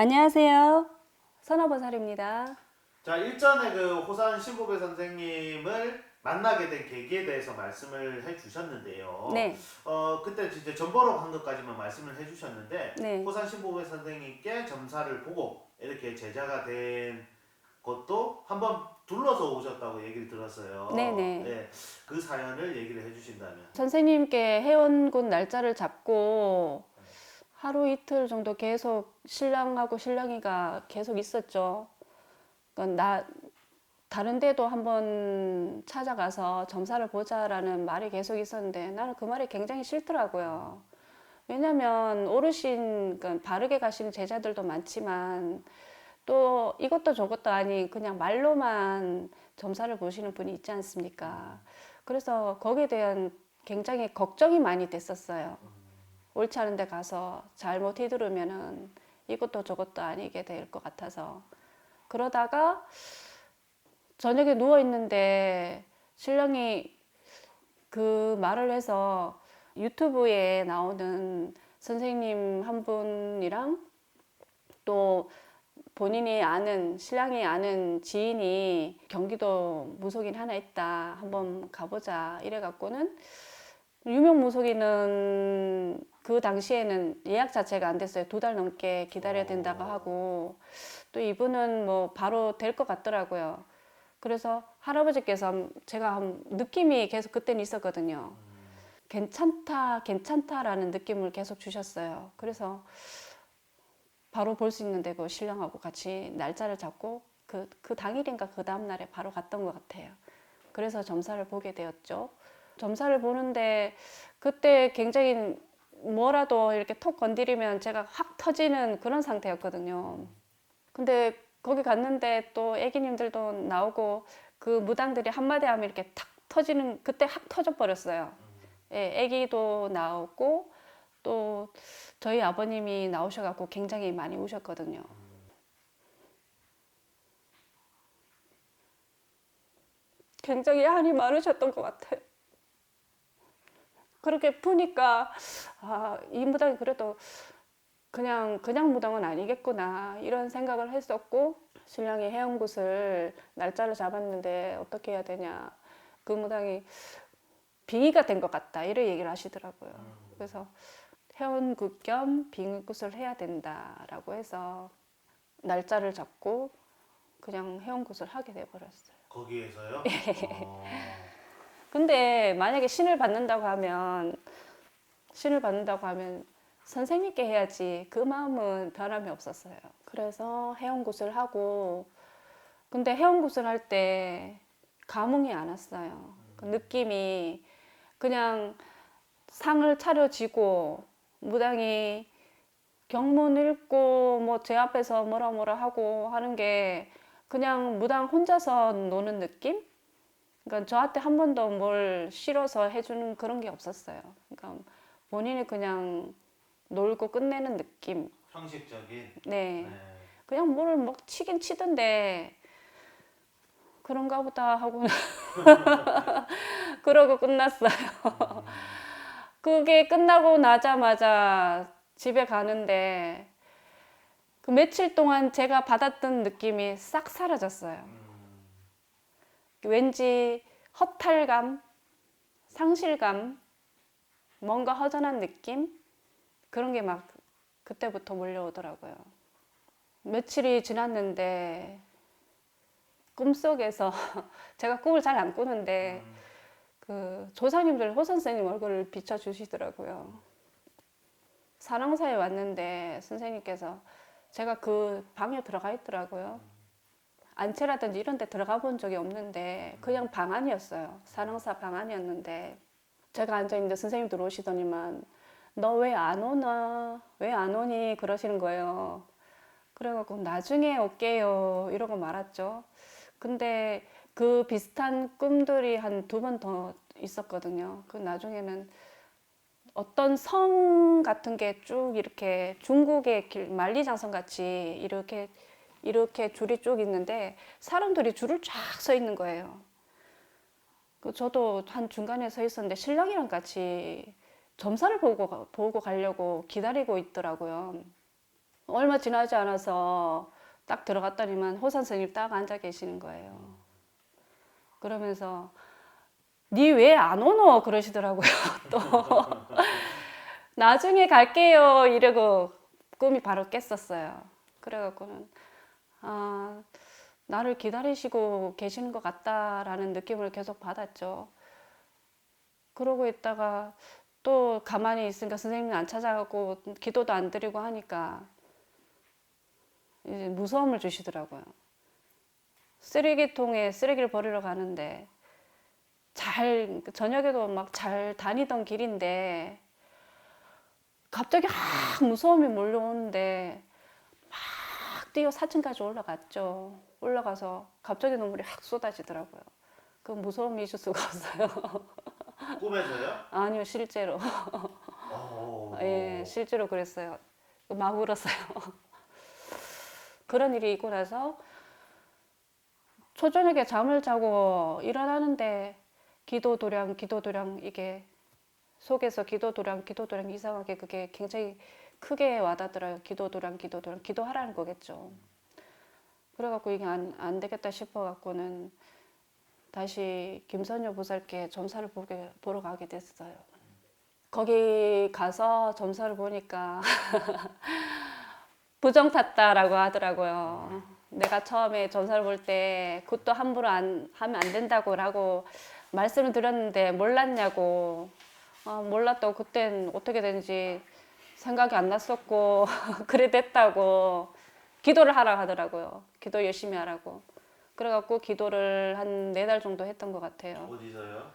안녕하세요. 선화보살입니다. 자 일전에 그 호산 신보배 선생님을 만나게 된 계기에 대해서 말씀을 해주셨는데요. 네, 어 그때 진짜 전보로 한 것까지만 말씀을 해주셨는데 네, 호산 신보배 선생님께 점사를 보고 이렇게 제자가 된 것도 한번 둘러서 오셨다고 얘기를 들었어요. 네네. 네, 그 사연을 얘기를 해주신다면. 선생님께 회원군 날짜를 잡고 하루 이틀 정도 계속 신랑하고 신랑이가 계속 있었죠. 그러니까 나 다른 데도 한번 찾아가서 점사를 보자라는 말이 계속 있었는데 나는 그 말이 굉장히 싫더라고요. 왜냐면 어르신 그러니까 바르게 가시는 제자들도 많지만 또 이것도 저것도 아닌 그냥 말로만 점사를 보시는 분이 있지 않습니까? 그래서 거기에 대한 굉장히 걱정이 많이 됐었어요. 옳지 않은 데 가서 잘못 휘두르면은 이것도 저것도 아니게 될 것 같아서. 그러다가 저녁에 누워 있는데 신랑이 그 말을 해서 유튜브에 나오는 선생님 한 분이랑 또 본인이 아는 신랑이 아는 지인이 경기도 무속인 하나 있다 한번 가보자 이래 갖고는 유명 무속인은 그 당시에는 예약 자체가 안 됐어요. 두 달 넘게 기다려야 된다고 하고. 또 이분은 뭐 바로 될 것 같더라고요. 그래서 할아버지께서 제가 한 느낌이 계속 그때는 있었거든요. 괜찮다 괜찮다라는 느낌을 계속 주셨어요. 그래서 바로 볼 수 있는 데고 신랑하고 같이 날짜를 잡고 그, 그 당일인가 그 다음날에 바로 갔던 것 같아요. 그래서 점사를 보게 되었죠. 점사를 보는데 그때 굉장히 뭐라도 이렇게 톡 건드리면 제가 확 터지는 그런 상태였거든요. 근데 거기 갔는데 또 애기님들도 나오고 그 무당들이 한마디 하면 이렇게 탁 터지는 그때 확 터져 버렸어요. 예, 애기도 나오고 또 저희 아버님이 나오셔갖고 굉장히 많이 우셨거든요. 굉장히 한이 많으셨던 것 같아요. 그렇게 푸니까 아, 이 무당이 그래도 그냥 그냥 무당은 아니겠구나 이런 생각을 했었고 신랑이 해운굿을 날짜를 잡았는데 어떻게 해야 되냐 그 무당이 빙의가 된 것 같다 이런 얘기를 하시더라고요. 그래서 회원굿 겸 빙의굿을 해야 된다라고 해서 날짜를 잡고 그냥 회원굿을 하게 돼버렸어요. 거기에서요? 예. 어, 근데 만약에 신을 받는다고 하면 신을 받는다고 하면 선생님께 해야지 그 마음은 변함이 없었어요. 그래서 회원굿을 하고 근데 회원굿을 할 때 감흥이 안 왔어요. 그 느낌이 그냥 상을 차려지고 무당이 경문 읽고 뭐 제 앞에서 뭐라 뭐라 하고 하는 게 그냥 무당 혼자서 노는 느낌? 그러니까 저한테 한 번도 뭘 실어서 해주는 그런 게 없었어요. 그러니까 본인이 그냥 놀고 끝내는 느낌. 형식적인. 네. 네. 그냥 뭘막 치긴 치던데 그런가 보다 하고 그러고 끝났어요. 음, 그게 끝나고 나자마자 집에 가는데 그 며칠 동안 제가 받았던 느낌이 싹 사라졌어요. 음, 왠지 허탈감, 상실감, 뭔가 허전한 느낌 그런 게 막 그때부터 몰려오더라고요. 며칠이 지났는데 꿈속에서 제가 꿈을 잘 안 꾸는데 음, 그 조상님들 호 선생님 얼굴을 비춰 주시더라고요. 사랑사에 왔는데 선생님께서 제가 그 방에 들어가 있더라고요. 안채라든지 이런 데 들어가 본 적이 없는데 그냥 방 안이었어요. 사랑사 방 안이었는데 제가 앉아 있는데 선생님 들어오시더니만 너 왜 안 오나? 왜 안 오니? 그러시는 거예요. 그래갖고 나중에 올게요. 이러고 말았죠. 근데 그 비슷한 꿈들이 한 두 번 더 있었거든요. 그 나중에는 어떤 성 같은 게 쭉 이렇게 중국의 길, 만리장성 같이 이렇게 이렇게 줄이 쭉 있는데 사람들이 줄을 쫙 서 있는 거예요. 그 저도 한 중간에 서 있었는데 신랑이랑 같이 점사를 보고 가- 보고 가려고 기다리고 있더라고요. 얼마 지나지 않아서 딱 들어갔더니만 호산 스님 딱 앉아 계시는 거예요. 그러면서 니 왜 안 오노 그러시더라고요. 또 나중에 갈게요 이러고 꿈이 바로 깼었어요. 그래갖고는 아 나를 기다리시고 계시는 것 같다라는 느낌을 계속 받았죠. 그러고 있다가 또 가만히 있으니까 선생님이 안 찾아가고 기도도 안 드리고 하니까 이제 무서움을 주시더라고요. 쓰레기통에 쓰레기를 버리러 가는데 잘 저녁에도 막 잘 다니던 길인데 갑자기 확 무서움이 몰려오는데 막 뛰어 4층까지 올라갔죠. 올라가서 갑자기 눈물이 확 쏟아지더라고요. 그 무서움이 있을 수가 없어요. 꿈에서요? 아니요, 실제로. 오. 예, 실제로 그랬어요. 막 울었어요. 그런 일이 있고 나서 초저녁에 잠을 자고 일어나는데 기도 도량, 기도 도량 이게 속에서 기도 도량, 기도 도량 이상하게 그게 굉장히 크게 와닿더라고요. 기도 도량, 기도 도량, 기도하라는 거겠죠. 그래갖고 이게 안, 안 되겠다 싶어갖고는 다시 김선효 보살께 점사를 보게, 보러 가게 됐어요. 거기 가서 점사를 보니까 부정 탔다라고 하더라고요. 내가 처음에 점사를 볼 때 그것도 함부로 안 하면 안 된다고 라고 말씀을 드렸는데 몰랐냐고. 아, 몰랐다고 그땐 어떻게 되는지 생각이 안 났었고 그래 됐다고 기도를 하라 하더라고요. 기도 열심히 하라고. 그래갖고 기도를 한 네 달 정도 했던 것 같아요. 어디서요?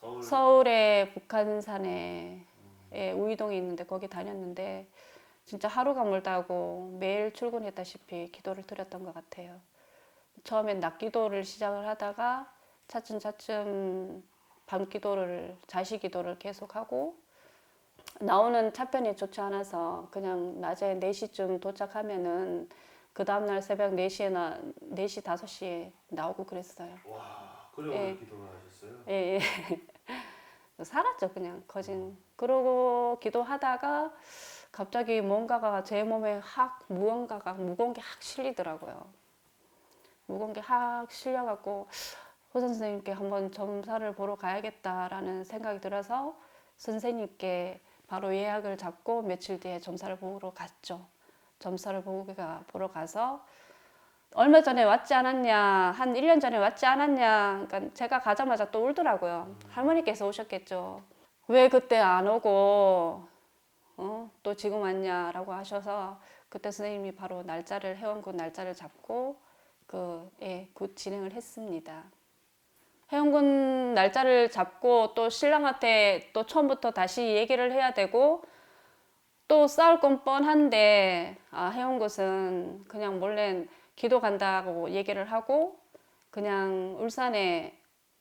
서울. 서울의 북한산에 예, 우이동에 있는데 거기 다녔는데 진짜 하루가 멀다고 매일 출근했다시피 기도를 드렸던 것 같아요. 처음엔 낮 기도를 시작을 하다가 차츰차츰 밤 기도를 자시 기도를 계속하고 나오는 차편이 좋지 않아서 그냥 낮에 4시쯤 도착하면은 그 다음날 새벽 4시에나 4시 5시에 나오고 그랬어요. 와, 그래 예. 오래 기도를 하셨어요? 예, 예. 살았죠, 그냥 거진. 그러고 기도하다가 갑자기 뭔가가 제 몸에 확 무언가가 무거운 게 확 실리더라고요. 무거운 게 확 실려갖고 호선 선생님께 한번 점사를 보러 가야겠다라는 생각이 들어서 선생님께 바로 예약을 잡고 며칠 뒤에 점사를 보러 갔죠. 점사를 보러 가서 얼마 전에 왔지 않았냐, 한 1년 전에 왔지 않았냐, 그러니까 제가 가자마자 또 울더라고요. 할머니께서 오셨겠죠. 왜 그때 안 오고, 어, 또 지금 왔냐라고 하셔서 그때 선생님이 바로 날짜를, 회원군 날짜를 잡고 그, 예, 굿 진행을 했습니다. 회원군 날짜를 잡고 또 신랑한테 또 처음부터 다시 얘기를 해야 되고 또 싸울 건 뻔한데 아, 해온 것은 그냥 몰래 기도 간다고 얘기를 하고 그냥 울산에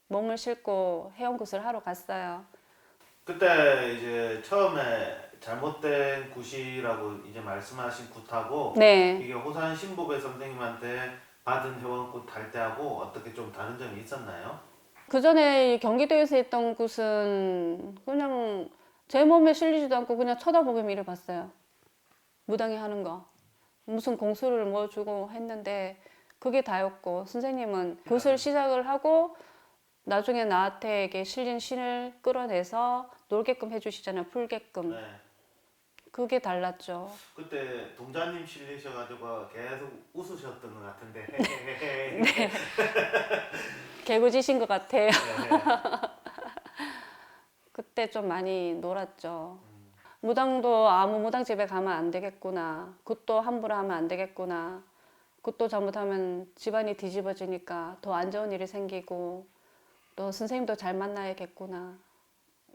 몸을 싣고 해온 곳을 하러 갔어요. 그때 이제 처음에 잘못된 굿이라고 이제 말씀하신 굿하고 네. 이게 호산 신보배 선생님한테 받은 회원굿 할 때하고 어떻게 좀 다른 점이 있었나요? 그 전에 경기도에서 했던 곳은 그냥 제 몸에 실리지도 않고 그냥 쳐다보기만 이래 봤어요. 무당이 하는 거. 무슨 공수를 뭐 주고 했는데 그게 다였고 선생님은 굿을 시작을 하고 나중에 나한테 실린 신을 끌어내서 놀게끔 해주시잖아요. 풀게끔. 네. 그게 달랐죠. 그때 동자님 실리셔가지고 계속 웃으셨던 것 같은데. 개구지신 것 같아요. 네. 그때 좀 많이 놀았죠. 무당도 아무 무당 집에 가면 안 되겠구나. 굿도 함부로 하면 안 되겠구나. 굿도 잘못하면 집안이 뒤집어지니까 더 안 좋은 일이 생기고 또 선생님도 잘 만나야겠구나.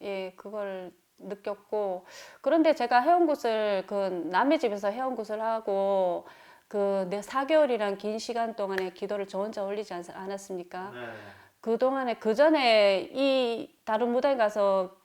예, 그걸 느꼈고 그런데 제가 해온 곳을 그 남의 집에서 해온 곳을 하고 그 내 4개월이란 긴 시간 동안에 기도를 저 혼자 올리지 않- 않았습니까? 네. 그 동안에 그 전에 이 다른 무대에 가서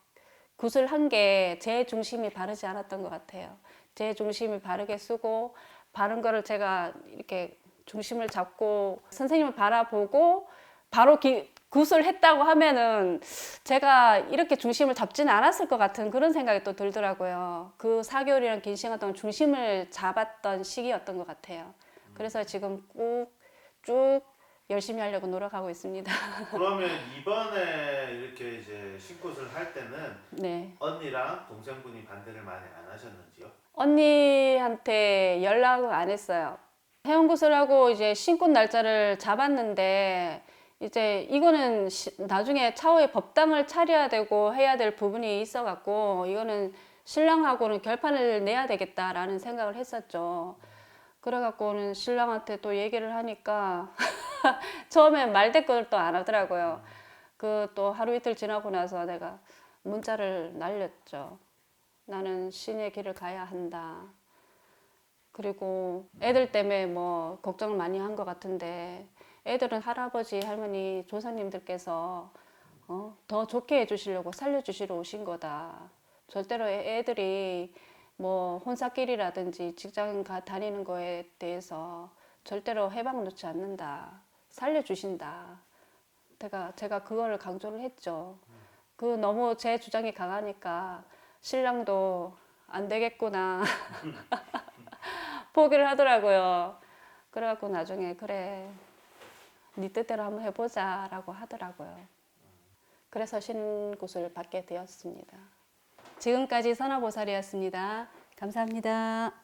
굿을 한 게 제 중심이 바르지 않았던 것 같아요. 제 중심이 바르게 쓰고 바른 거를 제가 이렇게 중심을 잡고 선생님을 바라보고 바로 기, 굿을 했다고 하면은 제가 이렇게 중심을 잡지는 않았을 것 같은 그런 생각이 또 들더라고요. 그 4개월이란 긴 시간 동안 중심을 잡았던 시기였던 것 같아요. 그래서 지금 꼭 쭉 열심히 하려고 노력하고 있습니다. 그러면 이번에 이렇게 이제 신굿을 할 때는 네. 언니랑 동생분이 반대를 많이 안 하셨는지요? 언니한테 연락을 안 했어요. 회원굿을 하고 이제 신꽃 날짜를 잡았는데 이제 이거는 시- 나중에 차후에 법당을 차려야 되고 해야 될 부분이 있어 갖고 이거는 신랑하고는 결판을 내야 되겠다라는 생각을 했었죠. 그래 갖고는 신랑한테 또 얘기를 하니까 처음엔 말대꾸를 또 안 하더라고요. 그 또 하루 이틀 지나고 나서 내가 문자를 날렸죠. 나는 신의 길을 가야 한다. 그리고 애들 때문에 뭐 걱정을 많이 한 것 같은데 애들은 할아버지, 할머니, 조상님들께서 어, 더 좋게 해주시려고 살려주시러 오신 거다. 절대로 애- 애들이 뭐 혼사길이라든지 직장 가 다니는 거에 대해서 절대로 해방 놓지 않는다. 살려주신다. 제가 제가 그거를 강조를 했죠. 그 너무 제 주장이 강하니까 신랑도 안 되겠구나 포기를 하더라고요. 그래갖고 나중에 그래 네 뜻대로 한번 해보자 라고 하더라고요. 그래서 신굿을 받게 되었습니다. 지금까지 선화보살이었습니다. 감사합니다.